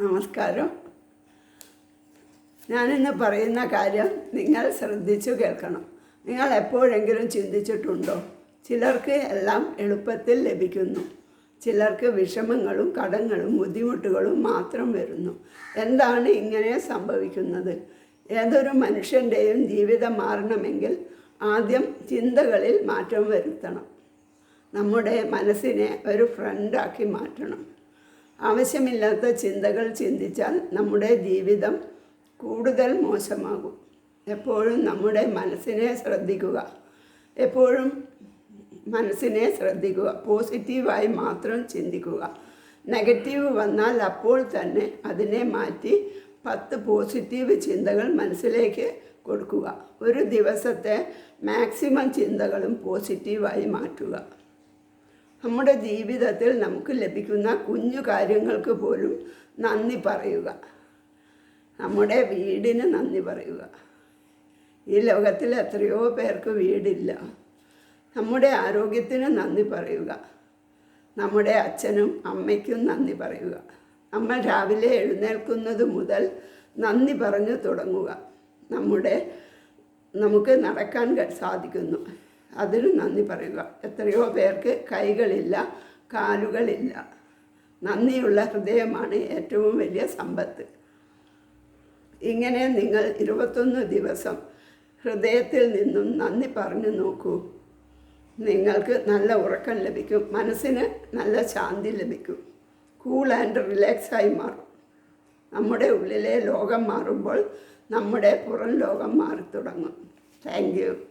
നമസ്കാരം. ഞാനിന്ന് പറയുന്ന കാര്യം നിങ്ങൾ ശ്രദ്ധിച്ചു കേൾക്കണം. നിങ്ങൾ എപ്പോഴെങ്കിലും ചിന്തിച്ചിട്ടുണ്ടോ? ചിലർക്ക് എല്ലാം എളുപ്പത്തിൽ ലഭിക്കുന്നു. ചിലർക്ക് വിഷമങ്ങളും കടങ്ങളും ബുദ്ധിമുട്ടുകളും മാത്രം വരുന്നു. എന്താണ് ഇങ്ങനെ സംഭവിക്കുന്നത്? ഏതൊരു മനുഷ്യന്റെയും ജീവിതം മാറണമെങ്കിൽ ആദ്യം ചിന്തകളിൽ മാറ്റം വരുത്തണം. നമ്മുടെ മനസ്സിനെ ഒരു ഫ്രണ്ടാക്കി മാറ്റണം. ആവശ്യമില്ലാത്ത ചിന്തകൾ ചിന്തിച്ചാൽ നമ്മുടെ ജീവിതം കൂടുതൽ മോശമാകും. എപ്പോഴും നമ്മുടെ മനസ്സിനെ ശ്രദ്ധിക്കുക. എപ്പോഴും മനസ്സിനെ ശ്രദ്ധിക്കുക. പോസിറ്റീവായി മാത്രം ചിന്തിക്കുക. നെഗറ്റീവ് വന്നാൽ അപ്പോൾ തന്നെ അതിനെ മാറ്റി പത്ത് പോസിറ്റീവ് ചിന്തകൾ മനസ്സിലേക്ക് കൊടുക്കുക. ഒരു ദിവസത്തെ മാക്സിമം ചിന്തകളും പോസിറ്റീവായി മാറ്റുക. നമ്മുടെ ജീവിതത്തിൽ നമുക്ക് ലഭിക്കുന്ന കുഞ്ഞു കാര്യങ്ങൾക്ക് പോലും നന്ദി പറയുക. നമ്മുടെ വീടിന് നന്ദി പറയുക. ഈ ലോകത്തിൽ എത്രയോ പേർക്ക് വീടില്ല. നമ്മുടെ ആരോഗ്യത്തിന് നന്ദി പറയുക. നമ്മുടെ അച്ഛനും അമ്മയ്ക്കും നന്ദി പറയുക. നമ്മൾ രാവിലെ എഴുന്നേൽക്കുന്നത് മുതൽ നന്ദി പറഞ്ഞു തുടങ്ങുക. നമ്മുടെ നമുക്ക് നടക്കാൻ സാധിക്കുന്നു. അതിന് നന്ദി പറയുക. എത്രയോ പേർക്ക് കൈകളില്ല കാലുകളില്ല. നന്ദിയുള്ള ഹൃദയമാണ് ഏറ്റവും വലിയ സമ്പത്ത്. ഇങ്ങനെ നിങ്ങൾ ഇരുപത്തൊന്ന് ദിവസം ഹൃദയത്തിൽ നിന്നും നന്ദി പറഞ്ഞു നോക്കൂ. നിങ്ങൾക്ക് നല്ല ഉറക്കം ലഭിക്കും മനസ്സിന് നല്ല ശാന്തി ലഭിക്കും. കൂൾ ആൻഡ് റിലാക്സായി മാറും. നമ്മുടെ ഉള്ളിലെ ലോകം മാറുമ്പോൾ നമ്മുടെ പുറം ലോകം മാറി തുടങ്ങും താങ്ക് യു.